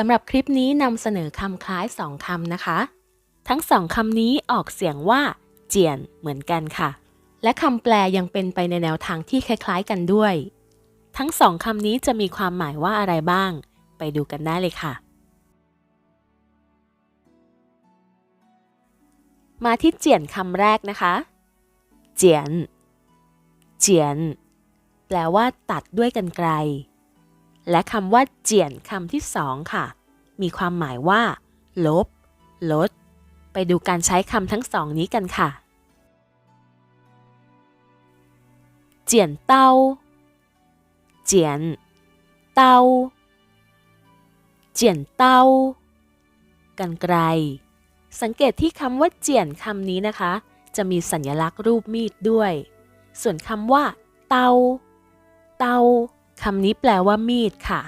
สำหรับคลิปนี้นำเสนอคำคล้ายสองคำนะคะ ทั้งสองคำนี้ออกเสียงว่า เจียนเหมือนกันค่ะ และคำแปลยังเป็นไปในแนวทางที่คล้าย ๆ กันด้วย ทั้งสองคำนี้จะมีความหมายว่าอะไรบ้าง ไปดูกันได้เลยค่ะ มาที่เจียนคำแรกนะคะ เจียน เจียน แปลว่าตัดด้วยกันไกล และคำว่าเจียนคำที่สองค่ะ มีความหมายว่า ลบ ลด ไปดูการใช้คำทั้งสองนี้กันค่ะ เจียนเต้า เจียน เต้า เจียนเต้า กันไกล สังเกตที่คำว่าเจียนคำนี้นะคะ จะมีสัญลักษณ์รูปมีดด้วย ส่วนคำว่า เตา เตา คำนี้แปลว่ามีดค่ะ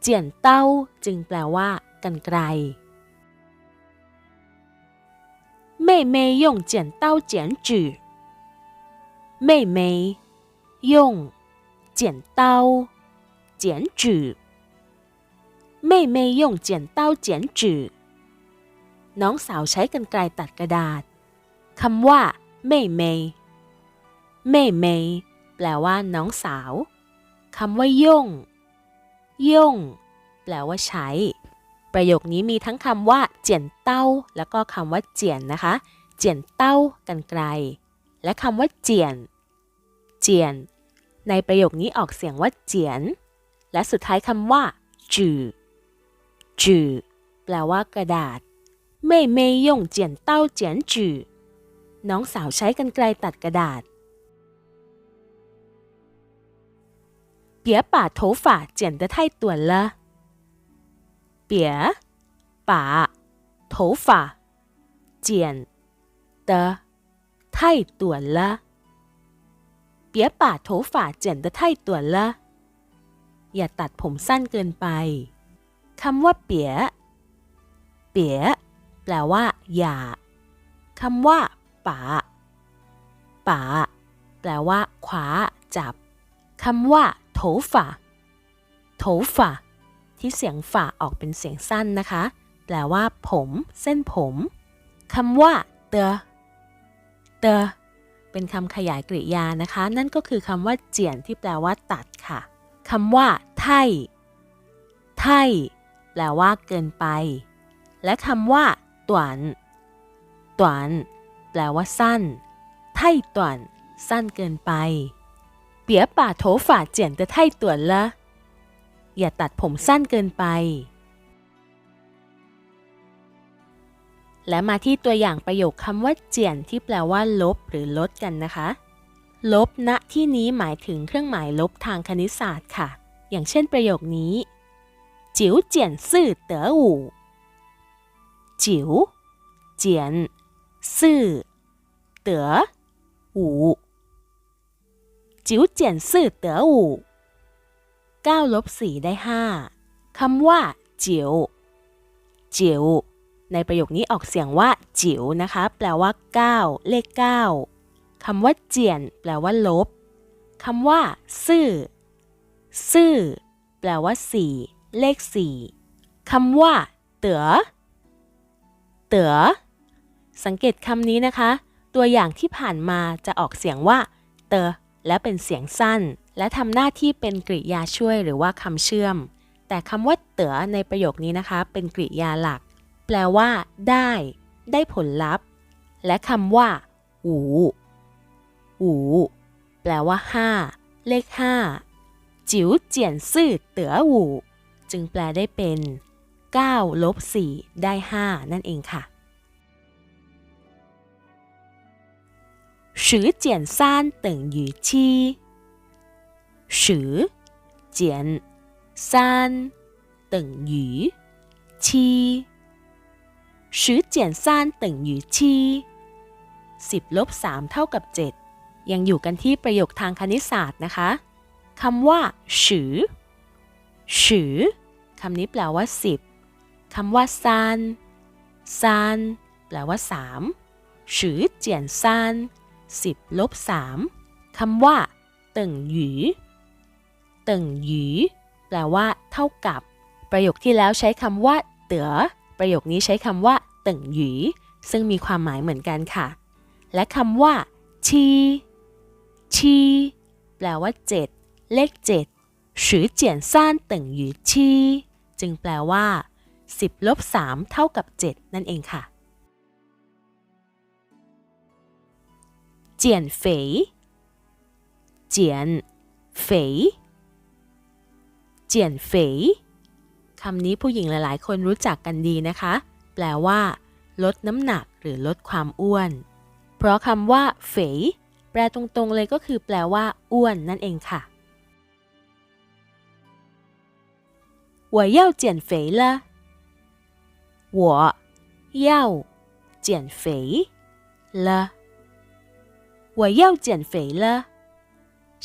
เจียนเต้าจึงแปลว่า กันไกล妹妹用剪刀剪纸妹妹用剪刀剪纸妹妹用剪刀剪纸น้องสาวใช้กันไกลตัดกระดาษคำว่าเม่เมยเม่เมยแปลว่า น้องสาว คำว่าย่งย่งแปลว่าใช้ ประโยคนี้มีทั้งคำว่า เจียนเต้า แล้วก็คำว่าเจียนนะคะ เจียนเต้ากันไกล และคำว่าเจียน เจียน ในประโยคนี้ออกเสียงว่าเจียน และสุดท้ายคำว่าจื่อจื่อแปลว่ากระดาษ妹妹用剪刀剪纸น้องสาวใช้กันไกลตัดกระดาษ 别把头发剪得太短了。别把头发剪得太短了。别把头发剪得太短了。อย่าตัดผมสั้นเกินไปคำว่าเปี๋ยเปี๋ยแปลว่า อย่าคำว่าป๋าป๋าแปลว่า ขวา จับคำว่า โถฝาโถฝาที่เสียงฝาออกเป็นเสียงสั้นนะคะ แปลว่า ผม เส้นผมคำว่าเตอเตอเป็นคำขยายกริยานะคะ นั่นก็คือคำว่าเจียนที่แปลว่า ตัดค่ะคำว่า ไทไทแปลว่า เกินไป และคำว่าตวนตวนแปลว่าสั้น ไทตวนสั้นเกินไป เปียป่าโถฝาเจียนตะไท่ตัวละอย่าตัดผมสั้นเกินไป และมาที่ตัวอย่างประโยคคำว่าเจียนที่แปลว่า ลบหรือลดกันนะคะ ลบณที่นี้หมายถึงเครื่องหมายลบทางคณิตศาสตร์ค่ะ อย่างเช่นประโยคนี้ จิ๋วเจียนซื่อเต๋ออู่จิ๋วเจียนซื่อเต๋ออู่ จิ๋วเจียนซื่อเต๋ออู่9ลบ4ได้ 5คำว่า จิ๋วจิ๋วในประโยคนี้ออกเสียงว่า จิ๋วนะคะ แปลว่า 9 เลข 9คำว่าเจียน แปลว่า ลบคำว่า ซื่อ ซื่อ แปลว่า 4 เลข 4คำว่า เต๋อ เต๋อ สังเกตคำนี้นะคะ ตัวอย่างที่ผ่านมาจะออกเสียงว่า เต๋อ และเป็นเสียงสั้น และทำหน้าที่เป็นกริยาช่วยหรือว่าคำเชื่อม แต่คำว่าเต๋อในประโยคนี้นะคะ เป็นกริยาหลัก แปลว่า ได้ ได้ผลลัพธ์ และคำว่าหูหูแปลว่า 5 เลข 5 จิ๋วเจียนซื่อเต๋อหูจึงแปลได้เป็น9ลบ4ได้ 5 นั่นเองค่ะ สือเจียนซานเติ่งหยูชีสือเจียนซานเติ่งหยูชีสือเจียนซานเติ่งหยูชีสิบลบสามเท่ากับเจ็ดยังอยู่กันที่ประโยคทางคณิตศาสตร์นะคะคำว่าสือสือคำนี้แปลว่าสิบคำว่าซันซันแปลว่าสามสืบเจียนซาน 10ลบ3คำว่าเติ่งหยูเติ่งหยูแปลว่า เท่ากับ ประโยคที่แล้วใช้คำว่า เต๋อประโยคนี้ใช้คำว่า เติ่งหยีซึ่งมีความหมายเหมือนกันค่ะ และคำว่า ชี ชี แปลว่า 7 เลข7สือเจียนซ่านเติ่งหยีชี จึงแปลว่า 10ลบ3เท่ากับ 7 นั่นเองค่ะ เจียนเฝยเจียนเฝยเจียนเฝยคำนี้ผู้หญิงหลายๆ คนรู้จักกันดีนะคะ แปลว่า ลดน้ำหนักหรือลดความอ้วน เพราะคำว่า เฝยแปลตรงๆเลยก็คือแปลว่า อ้วนนั่นเองค่ะ我要减肥了我要减肥了 我要减肥了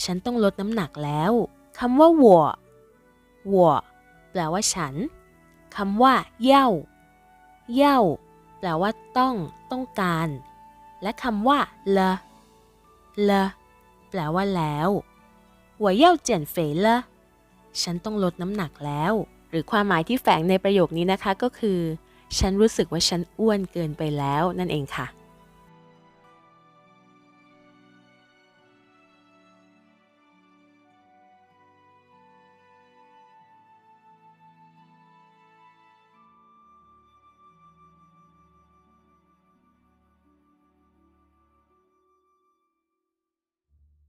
ฉันต้องลดน้ำหนักแล้วคำว่า我我แปลว่าฉันคำว่าเย่าเย่าแปลว่าต้อง ต้องการ และคำว่าละละแปลว่าแล้ว我要减肥了ฉันต้องลดน้ำหนักแล้ว หรือความหมายที่แฝงในประโยคนี้นะคะก็คือ ฉันรู้สึกว่าฉันอ้วนเกินไปแล้วนั่นเองค่ะ